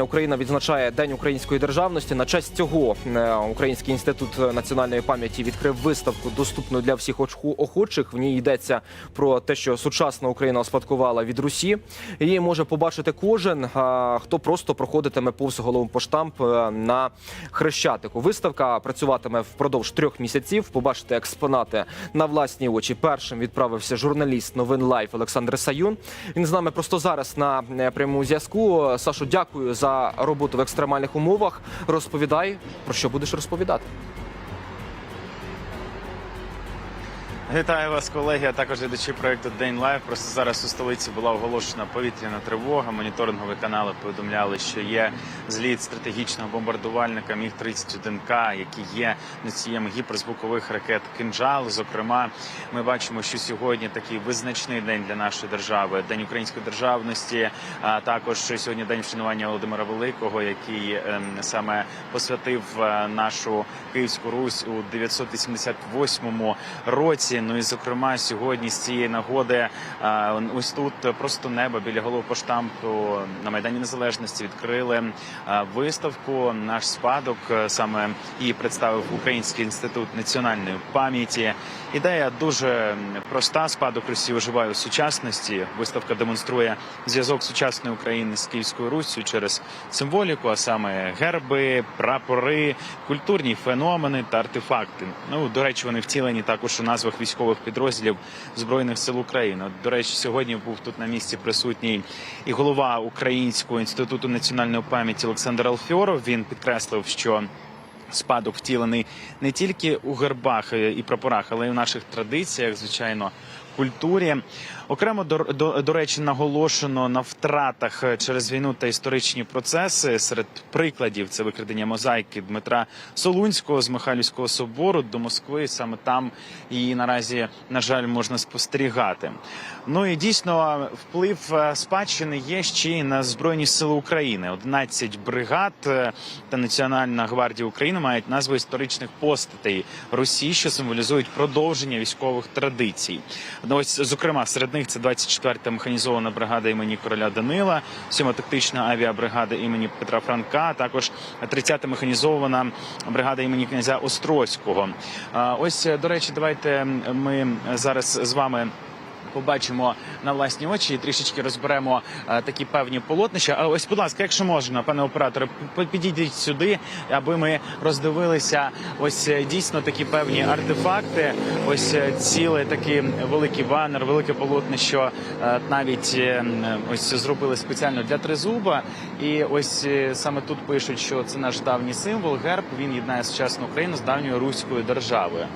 Україна відзначає День української державності. На честь цього е, Український інститут національної пам'яті відкрив виставку, доступну для всіх охочих. В ній йдеться про те, що сучасна Україна успадкувала від Русі. Її може побачити кожен, хто просто проходитиме повз головпоштамп е, на хрещатику. Виставка працюватиме впродовж трьох місяців. Побачити експонати на власні очі. Першим відправився журналіст новин Лайф Олександр Саюн. Він з нами просто зараз на е, прямому зв'язку. Сашу, дякую за роботу в екстремальних умовах. Розповідай про що будеш розповідати. Вітаю вас, колеги, а також глядачі проекту День Лайв. Просто зараз у столиці була оголошена повітряна тривога. Моніторингові канали повідомляли, що є зліт стратегічного бомбардувальника Міг 31 к який є носієм гіперзвукових ракет «Кинжал». Зокрема, ми бачимо, що сьогодні такий визначний день для нашої держави, день української державності. А також сьогодні день вшанування Володимира Великого, який ем, саме посвятив е, нашу Київську Русь у 988 році. Ну і зокрема, сьогодні з цієї нагоди ось тут просто небо біля головпоштампу на майдані Незалежності відкрили виставку. Наш спадок е, саме її представив Український інститут національної пам'яті. Ідея дуже проста. Спадок Росії виживає у сучасності. Виставка демонструє зв'язок сучасної України з Київською Руссю через символіку, а саме герби, прапори, культурні феномени та артефакти. Ну до речі, вони втілені також у назвах військових підрозділів збройних сил України. До речі, сьогодні був тут на місці присутній і голова Українського інституту національної пам'яті Олександр Алфьоров. Він підкреслив, що спадок втілений не тільки у гербах е, і прапорах, але й у наших традиціях, звичайно. Культурі окремо до, до, до речі наголошено на втратах е, через війну та історичні процеси. Серед прикладів це викрадення мозаїки Дмитра Солунського з Михайлівського собору до Москви. Саме там її наразі на жаль можна спостерігати. Ну і дійсно вплив е, спадщини є ще й на збройні сили України. 11 бригад е, та Національна гвардія України мають назви історичних постатей Росії, що символізують продовження військових традицій. Ну ось зокрема серед них це 24-та механізована бригада імені короля Данила, 7-та тактична авіабригада імені Петра Франка, а також 30-та механізована бригада імені князя Острозького. Ось до речі, давайте ми зараз з вами. Побачимо на власні очі і трішечки розберемо е, такі певні полотнища. А ось, будь ласка, якщо можна, пане операторе, підійдіть сюди, аби ми роздивилися ось е, дійсно такі певні артефакти. Ось е, цілий такий великий банер, велике полотнище навіть ось зробили спеціально для тризуба. І ось саме тут пишуть, що це наш давній символ. Герб він єднає сучасну Україну з давньою руською державою.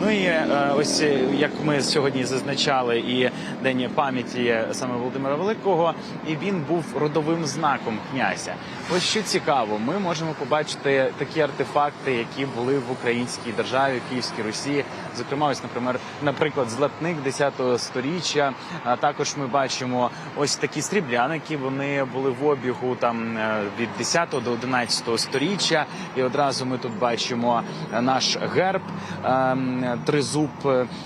Ну і ось як ми сьогодні зазначали, і день пам'яті саме Володимира Великого, і він був родовим знаком князя. Ось що цікаво, ми можемо побачити такі артефакти, які були в українській державі, Київській Русі. Зокрема, ось, наприклад, наприклад, златник 10-го сторіччя. А також ми бачимо ось такі срібляники. Вони були в обігу там е, від 10 до 11-го сторіччя. І одразу ми тут бачимо е, наш герб ем, тризуб.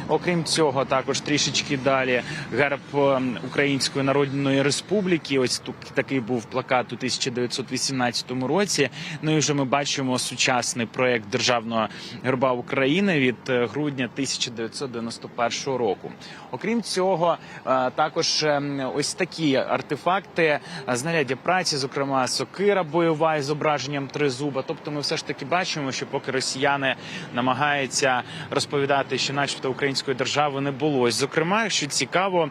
Окрім цього, також трішечки далі герб ем, Української Народної Республіки. Ось тут такий був плакат у 1918 році. Ну і вже ми бачимо сучасний проект державного герба України від е, грудня 1991 року. Окрім цього, е, також ем, ось такі артефакти е, знаряддя праці, зокрема сокира бойова із зображенням тризуба. Тобто, ми все ж таки бачимо, що поки росіяни намагаються розповідати, що, начебто, української держави не було. Зокрема, що цікаво.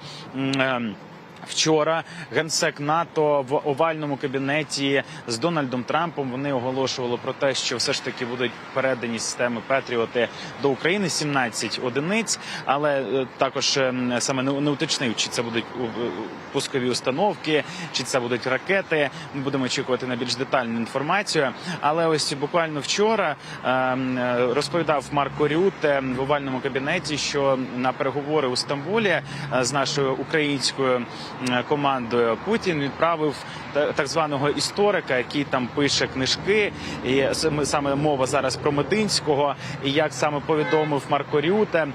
Вчора генсек НАТО в овальному кабінеті з Дональдом Трампом вони оголошували про те, що все ж таки будуть передані системи Петріоти до України 17 одиниць, але е, також е, саме не уточнив, чи це будуть пускові установки, чи це будуть ракети. Ми будемо очікувати на більш детальну інформацію. Але ось буквально вчора е, розповідав Марко Рюте в овальному кабінеті, що на переговори у Стамбулі з нашою українською командою. Путін відправив та- так званого історика, який там пише книжки, і саме- мова зараз про Мединського. І як саме повідомив Марко Рюте,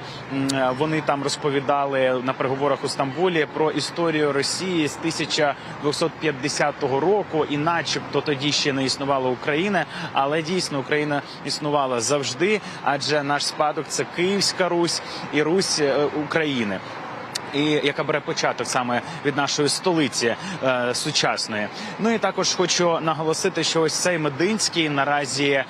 вони там розповідали на переговорах у Стамбулі про історію Росії з 1250 року, і, начебто, тоді ще не існувала Україна, але дійсно Україна існувала завжди, адже наш спадок це Київська Русь і Русь е, України. І яка бере початок саме від нашої столиці е, сучасної. Ну і також хочу наголосити, що ось цей Мединський наразі е,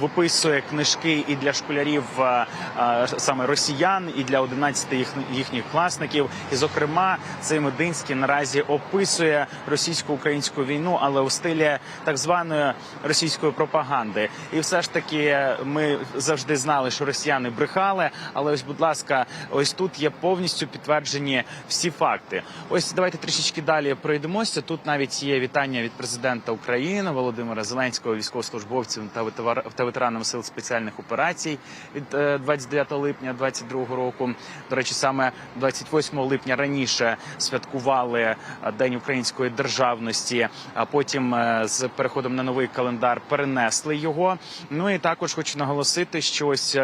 виписує книжки і для школярів е, е, саме росіян, і для 11 їх, їхніх класників. І, зокрема, цей Мединський наразі описує російсько-українську війну, але у стилі так званої російської пропаганди. І все ж таки ми завжди знали, що росіяни брехали. Але ось, будь ласка, ось тут є повністю підтверджені всі факти. Ось давайте трішечки далі пройдемося. Тут навіть є вітання від президента України Володимира Зеленського, військовослужбовцям та ветера- та ветеранам сил спеціальних операцій від е, 29 липня 2022 року. До речі, саме 28 липня раніше святкували е, День української державності, а потім е, з переходом на новий календар перенесли його. Ну і також хочу наголосити, що ось.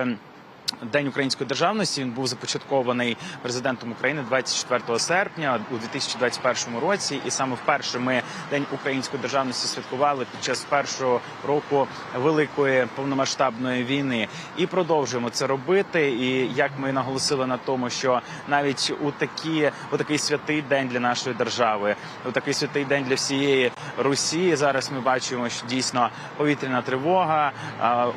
День української державності він був започаткований президентом України 24 серпня у 2021 році, і саме вперше ми День української державності святкували під час першого року великої повномасштабної війни. І продовжуємо це робити. І як ми наголосили на тому, що навіть у такі у такий святий день для нашої держави, у такий святий день для всієї Русі. Зараз ми бачимо, що дійсно повітряна тривога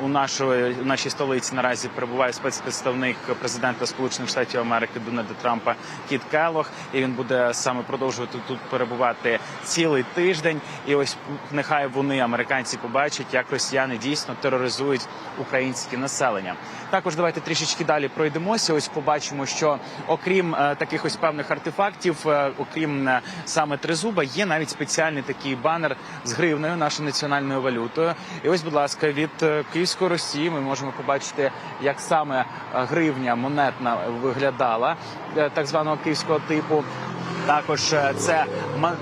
у нашої у нашій столиці наразі перебуває спецпредставник президента Сполучених Штатів Америки Дональда Трампа Кіт Келлог, і він буде саме продовжувати тут перебувати цілий тиждень. І ось нехай вони американці побачать, як росіяни дійсно тероризують українське населення. Також давайте трішечки далі пройдемося. Ось побачимо, що окрім е, таких ось певних артефактів, е, окрім е, саме тризуба, є навіть спеціальний такий банер з гривнею, нашою національною валютою. І ось, будь ласка, від е, Київської Росії ми можемо побачити, як саме е, гривня монетна виглядала е, так званого київського типу. Також е, це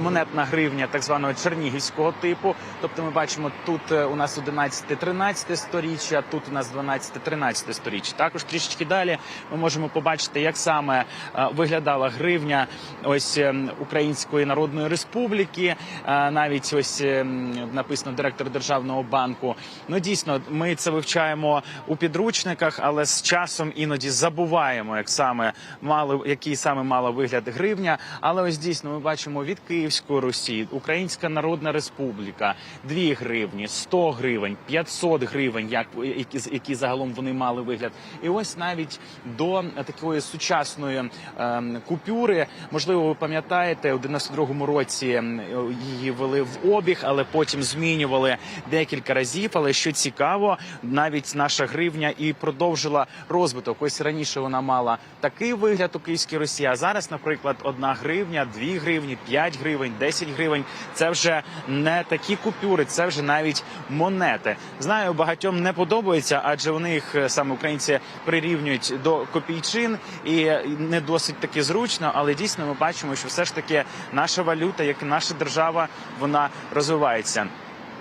монетна гривня так званого чернігівського типу. Тобто ми бачимо, тут е, у нас 11-13 сторіччя, тут у нас 12-13 сторіччя. Також трішечки далі ми можемо побачити, як саме е, виглядала гривня ось е, Української Народної Республіки. Навіть ось е, написано директор державного банку. Ну дійсно, ми це вивчаємо у підручниках, але з часом іноді забуваємо, як саме мали який саме мала вигляд гривня. Але ось дійсно ми бачимо від Київської Русі, Українська Народна Республіка, 2 гривні, 100 гривень, 500 гривень, як які, які загалом вони мали вигляд. І ось навіть до такої сучасної ем, купюри, можливо, ви пам'ятаєте, у 92-му році ем, її ввели в обіг, але потім змінювали декілька разів. Але що цікаво, навіть наша гривня і продовжила розвиток. Ось раніше вона мала такий вигляд у Київській Росії. А зараз, наприклад, одна гривня, дві гривні, 5 гривень, 10 гривень. Це вже не такі купюри, це вже навіть монети. Знаю, багатьом не подобається, адже вони їх е, саме українці прирівнюють до копійчин, і не досить таки зручно. Але дійсно ми бачимо, що все ж таки наша валюта, як і наша держава, вона розвивається.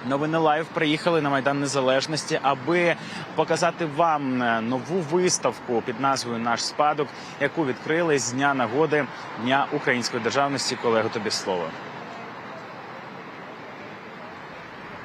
Новини Лайв приїхали на майдан Незалежності, аби показати вам е, нову виставку під назвою Наш спадок, яку відкрили з дня нагоди Дня української державності. Колего, тобі слово.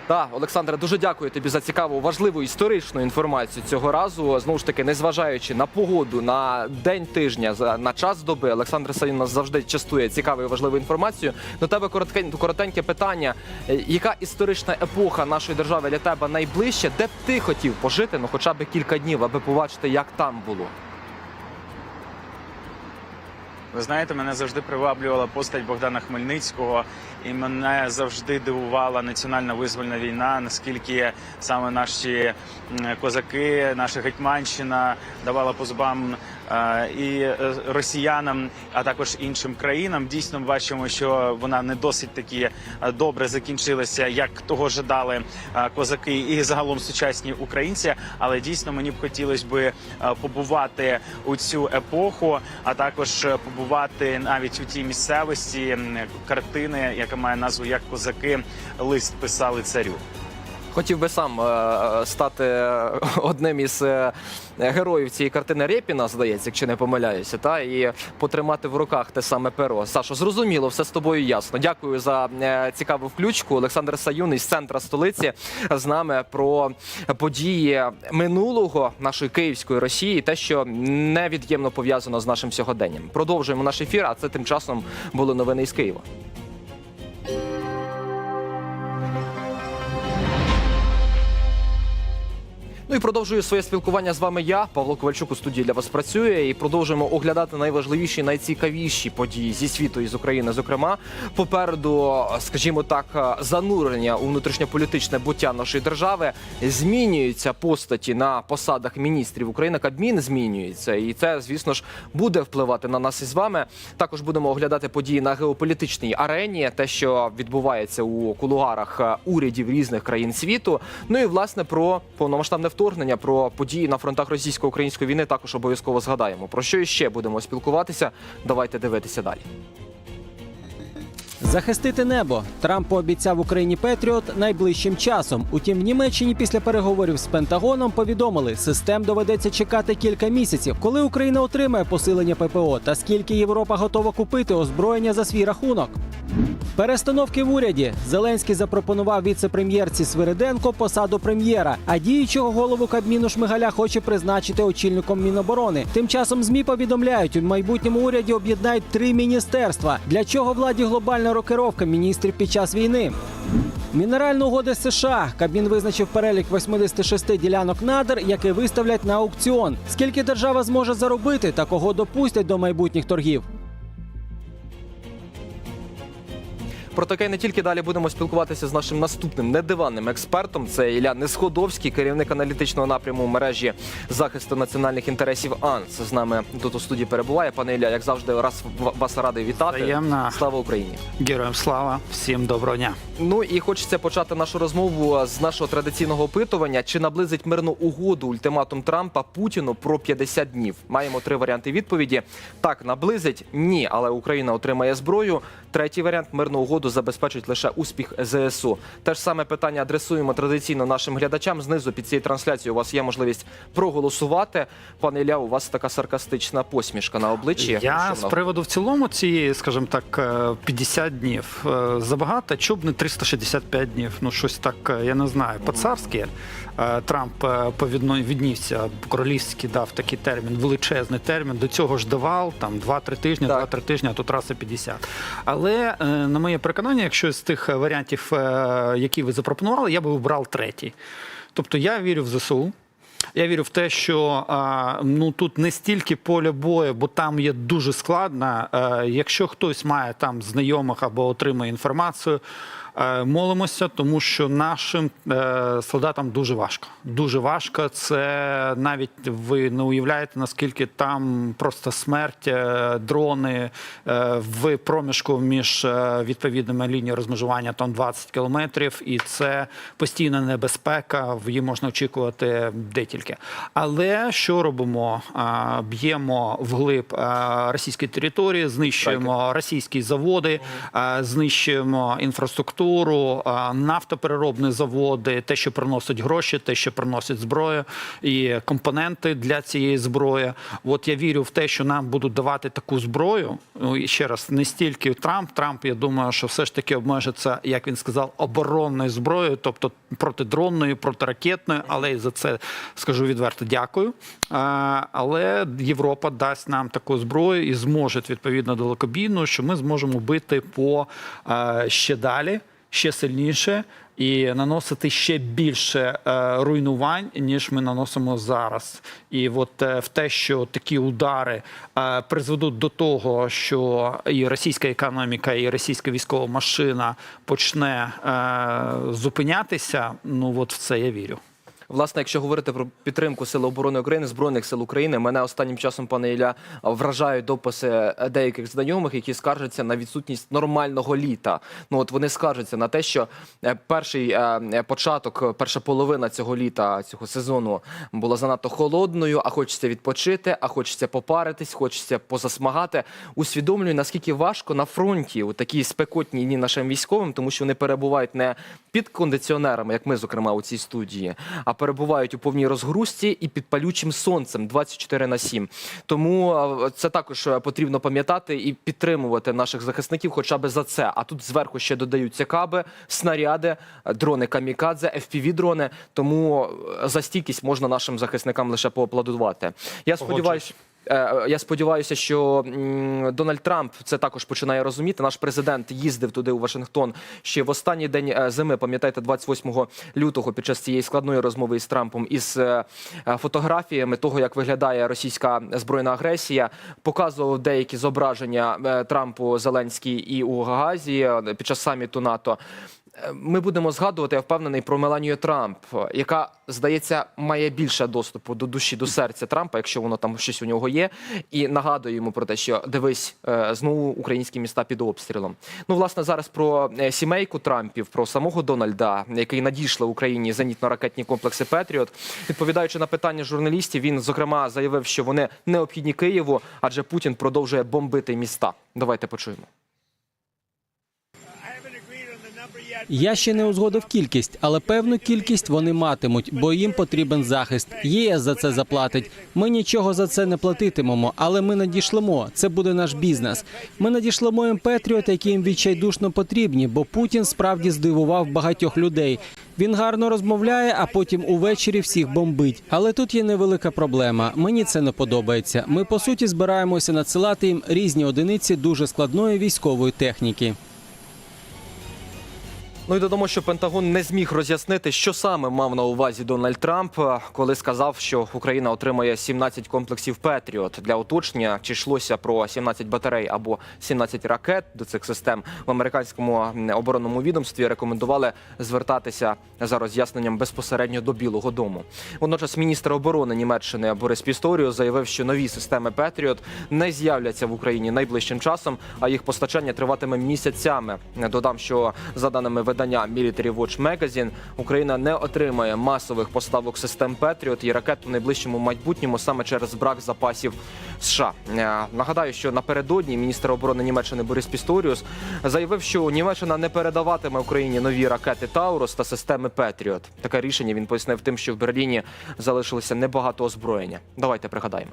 Так, Олександре, дуже дякую тобі за цікаву, важливу історичну інформацію цього разу. Знову ж таки, незважаючи на погоду, на день тижня, на час доби, Олександр Савін нас завжди частує цікавою важливою інформацією. До тебе коротке- коротеньке питання: Е, яка історична епоха нашої держави для тебе найближча? Де б ти хотів пожити, ну хоча б кілька днів, аби побачити, як там було? Ви знаєте, мене завжди приваблювала постать Богдана Хмельницького, і мене завжди дивувала національна визвольна війна, наскільки саме наші козаки, наша гетьманщина давала по зубам і е, росіянам, а також іншим країнам. Дійсно, бачимо, що вона не досить таки е, добре закінчилася, як того жадали е, козаки і загалом сучасні українці. Але дійсно мені б хотілося би побувати у цю епоху, а також побувати навіть у тій місцевості картини, яка має назву як козаки лист писали царю. Хотів би сам е, стати одним із е, героїв цієї картини Рєпіна, здається, якщо не помиляюся, та і потримати в руках те саме перо. Сашо, зрозуміло, все з тобою ясно. Дякую за е, цікаву включку. Олександр Саюн із центра столиці з нами про події минулого нашої київської Росії, те, що невід'ємно пов'язано з нашим сьогоденням. Продовжуємо наш ефір. А це тим часом були новини із Києва. Ну і продовжую своє спілкування з вами. Я Павло Ковальчук у студії для вас працює і продовжуємо оглядати найважливіші, найцікавіші події зі світу і з України. Зокрема, попереду, скажімо так, занурення у внутрішньополітичне буття нашої держави змінюються постаті на посадах міністрів України. Кабмін змінюється, і це, звісно ж, буде впливати на нас із вами. Також будемо оглядати події на геополітичній арені, те, що відбувається у кулуарах е, урядів різних країн світу. Ну і власне про повномасштабне вторгнення, про події на фронтах російсько-української війни також обов'язково згадаємо. Про що іще будемо спілкуватися? Давайте дивитися далі. Захистити небо Трамп пообіцяв Україні Петріот найближчим часом. Утім, в Німеччині після переговорів з Пентагоном повідомили, систем доведеться чекати кілька місяців, коли Україна отримає посилення ППО та скільки Європа готова купити озброєння за свій рахунок. Перестановки в уряді Зеленський запропонував віце-прем'єрці Свириденко посаду прем'єра, а діючого голову Кабміну Шмигаля хоче призначити очільником Міноборони. Тим часом змі повідомляють, у майбутньому уряді об'єднають три міністерства. Для чого владі глобальна рокировка міністрів під час війни? Мінеральні угоди США Кабмін визначив перелік 86 ділянок надр, які виставлять на аукціон. Скільки держава зможе заробити та кого допустять до майбутніх торгів? Про таке не тільки далі будемо спілкуватися з нашим наступним недиванним експертом. Це Ілля Несходовський, керівник аналітичного напряму мережі захисту національних інтересів АНС. З нами тут у студії перебуває. Пане Ілля, як завжди, раз вас радий вітати. Взаємно. Слава Україні! Героям слава, всім доброго дня. Ну і хочеться почати нашу розмову з нашого традиційного опитування: чи наблизить мирну угоду ультиматум Трампа Путіну про 50 днів? Маємо три варіанти відповіді: так, наблизить, ні, але Україна отримає зброю. Третій варіант мирну угоду забезпечить лише успіх ЗСУ. Те ж саме питання адресуємо традиційно нашим глядачам. Знизу під цією трансляцією у вас є можливість проголосувати. Пане Ілля, у вас така саркастична посмішка на обличчі. Я з приводу в цілому цієї, скажімо так, е, 50 днів е, забагато, чоб не 365 днів. Ну щось так, е, я не знаю, по-царськи. Е, Трамп е, повідно- віднівся, королівський дав такий термін, величезний термін. До цього ж давав там 2-3 тижні, Так. 2-3 тижні, а тут раз і 50. Але е, на моє переконання, якщо з тих варіантів, е, які ви запропонували, я би обрав третій. Тобто я вірю в ЗСУ. Я вірю в те, що ну тут не стільки поля бою, бо там є дуже складно. Е, якщо хтось має там знайомих або отримує інформацію, е, молимося, тому що нашим е, солдатам дуже важко. Дуже важко. Це навіть ви не уявляєте, наскільки там просто смерть, е, дрони е, в проміжку між е, відповідними лініями розмежування там 20 кілометрів, і це постійна небезпека. в Її можна очікувати де тільки. Але що робимо? Б'ємо вглиб російської території, знищуємо російські заводи, знищуємо інфраструктуру, а, нафтопереробні заводи, те, що приносить гроші, те, що приносить зброю і компоненти для цієї зброї. От я вірю в те, що нам будуть давати таку зброю. Ну і ще раз, не стільки Трамп. Трамп, я думаю, що все ж таки обмежиться, як він сказав, оборонною зброєю, тобто протидронною, протиракетною, але і за це скажу відверто дякую. Але Європа дасть нам таку зброю і зможе відповідно далекобійну, що ми зможемо бити по ще далі, ще сильніше. І наносити ще більше е, руйнувань, ніж ми наносимо зараз. І от е, в те, що такі удари е, призведуть до того, що і російська економіка, і російська військова машина почне зупинятися. Ну от в це я вірю. Власне, якщо говорити про підтримку Сил оборони України, збройних сил України, мене останнім часом, пане Ілля, вражають дописи деяких знайомих, які скаржаться на відсутність нормального літа. Ну от вони скаржаться на те, що е, перший е, початок, перша половина цього літа, цього сезону була занадто холодною, а хочеться відпочити, а хочеться попаритись, хочеться позасмагати. Усвідомлюю, наскільки важко на фронті у такі спекотні дні нашим військовим, тому що вони перебувають не під кондиціонерами, як ми, зокрема, у цій студії, а перебувають у повній розгрузці і під палючим сонцем 24 на 7. Тому це також е, потрібно пам'ятати і підтримувати наших захисників, хоча б за це. А тут зверху ще додаються каби, снаряди, дрони камікадзе, fpv дрони. Тому е, за стійкість можна нашим захисникам лише поаплодувати. Я сподіваюся. Е, Я сподіваюся, що Дональд Трамп це також починає розуміти. Наш президент їздив туди у Вашингтон ще в останній день е, зими. Пам'ятаєте, 28 лютого під час цієї складної розмови із Трампом із е, е, фотографіями того, як виглядає російська збройна агресія, показував деякі зображення е, Трампу Зеленський і у Гаазі е, під час саміту НАТО. Ми будемо згадувати, я впевнений, про Меланію Трамп, яка, здається, має більше доступу до душі, до серця Трампа, якщо воно там щось у нього є, і нагадує йому про те, що дивись, е, знову українські міста під обстрілом. Ну, власне, зараз про е, сімейку Трампів, про самого Дональда, який надійшли Україні зенітно-ракетні комплекси Петріот. Відповідаючи на питання журналістів, він зокрема заявив, що вони необхідні Києву, адже Путін продовжує бомбити міста. Давайте почуємо. Я ще не узгодив кількість, але певну кількість вони матимуть, бо їм потрібен захист. ЄС за це заплатить. Ми нічого за це не платитимемо, але ми надішлемо. Це буде наш бізнес. Ми надішлемо їм Петріот, які їм відчайдушно потрібні, бо Путін справді здивував багатьох людей. Він гарно розмовляє, а потім увечері всіх бомбить. Але тут є невелика проблема. Мені це не подобається. Ми по суті збираємося надсилати їм різні одиниці дуже складної військової техніки. Ну і додамо, що Пентагон не зміг роз'яснити, що саме мав на увазі Дональд Трамп, е, коли сказав, що Україна отримає 17 комплексів Петріот. Для уточнення чи йшлося про 17 батарей або 17 ракет до цих систем в американському оборонному відомстві рекомендували звертатися за роз'ясненням безпосередньо до Білого Дому. Водночас міністр оборони Німеччини Борис Пісторіо заявив, що нові системи Петріот не з'являться в Україні найближчим часом, а їх постачання триватиме місяцями. Додам, що за даними видання Military Watch Magazine, Україна не отримає масових поставок систем Петріот і ракет у найближчому майбутньому саме через брак запасів США. Е, Нагадаю, що напередодні міністр оборони Німеччини Борис Пісторіус заявив, що Німеччина не передаватиме Україні нові ракети Таурус та системи Петріот. Таке рішення він пояснив тим, що в Берліні залишилося небагато озброєння. Давайте пригадаємо.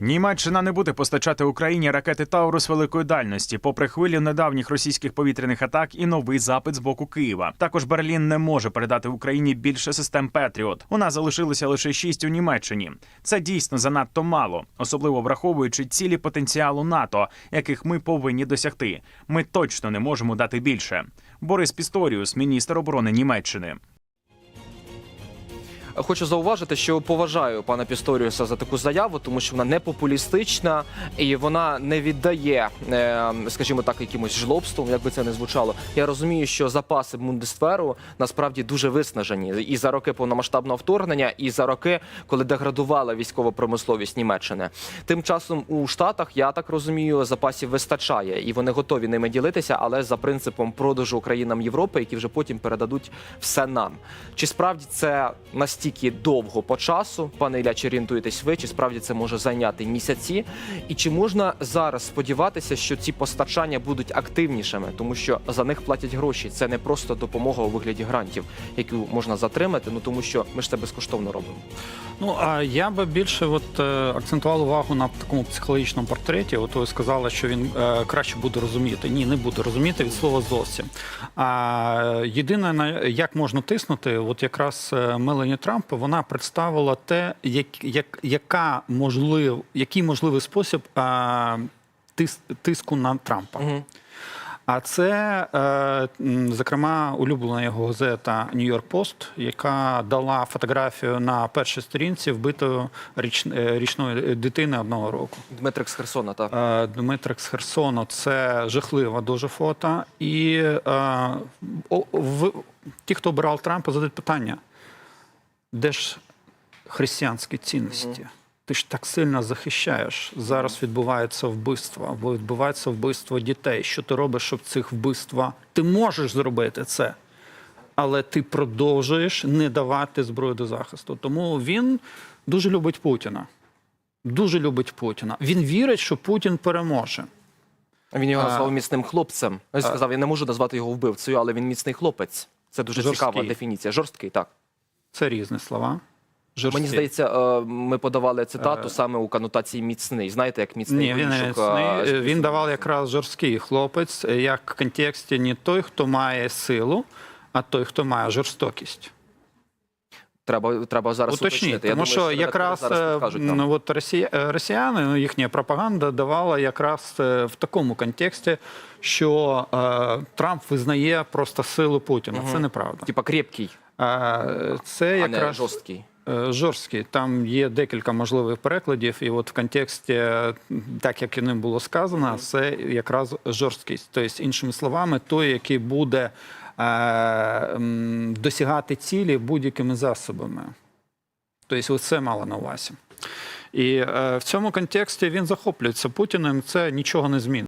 Німеччина не буде постачати Україні ракети Таурус великої дальності, попри хвилю недавніх російських повітряних атак і новий запит з боку Києва. Також Берлін не може передати Україні більше систем Петріот. У нас залишилося лише шість у Німеччині. Це дійсно занадто мало, особливо враховуючи цілі потенціалу НАТО, яких ми повинні досягти. Ми точно не можемо дати більше. Борис Пісторіус, міністр оборони Німеччини. Хочу зауважити, що поважаю пана Пісторіуса за таку заяву, тому що вона не популістична і вона не віддає, е, скажімо так, якимось жлобством, як би це не звучало. Я розумію, що запаси Бундесферу насправді дуже виснажені і за роки повномасштабного вторгнення, і за роки, коли деградувала військова промисловість Німеччини. Тим часом у Штатах, я так розумію, запасів вистачає, і вони готові ними ділитися, але за принципом продажу країнам Європи, які вже потім передадуть все нам. Чи справді це настільки довго по часу, пане Ілля, чи орієнтуєтесь ви? Чи справді це може зайняти місяці? І чи можна зараз сподіватися, що ці постачання будуть активнішими, тому що за них платять гроші? Це не просто допомога у вигляді грантів, яку можна затримати, ну тому що ми ж це безкоштовно робимо. Ну а я би більше от, е, акцентував увагу на такому психологічному портреті. От ви сказали, що він е, краще буде розуміти. Ні, не буде розуміти від слова зовсім. А єдине, на як можна тиснути, от якраз е, Мелані Трамп вона представила те, як, як, яка можлив, який можливий спосіб а, тис, тиску на Трампа. Угу. А це, е, зокрема, улюблена його газета York Post, яка дала фотографію на першій сторінці вбитої річ, е, річної дитини одного року. Дмитрик з Херсона, так. Е, Дмитрик з Херсону це жахливе дуже фото. І е, о- в, ті, хто обирав Трампа, задають питання: де ж християнські цінності? Ти ж так сильно захищаєш. Зараз відбувається вбивство, або відбувається вбивство дітей. Що ти робиш, щоб цих вбивства? Ти можеш зробити це, але ти продовжуєш не давати зброю до захисту. Тому він дуже любить Путіна. Дуже любить Путіна. Він вірить, що Путін переможе. Він його назвав міцним хлопцем. Він сказав, я не можу назвати його вбивцею, але він міцний хлопець. Це дуже Жорсткий. цікава дефініція. Жорсткий, так. Це різні слова. Жорсткі. Мені здається, е, ми подавали цитату саме у конотації міцний. Знаєте, як міцний Ні, він, е, міцний. він давав якраз жорсткий хлопець, як в контексті не той, хто має силу, а той, хто має жорстокість. Треба, треба зараз уточнити. Я тому думаю, що якраз е, підкажуть ну, от росія, е, росіяни, ну, їхня пропаганда давала якраз е, в такому контексті, що е, Трамп визнає просто силу Путіна. Це неправда. Типа крепкий, Це а не якраз жорсткий. Е, Жорсткий. Там є декілька можливих перекладів, і от в контексті, е, так як і ним було сказано, це якраз жорсткість. Тобто, іншими словами, той, який буде е, досягати цілі будь-якими засобами. Тобто, оце мало на увазі. І е, в цьому контексті він захоплюється Путіним. Це нічого не змінить.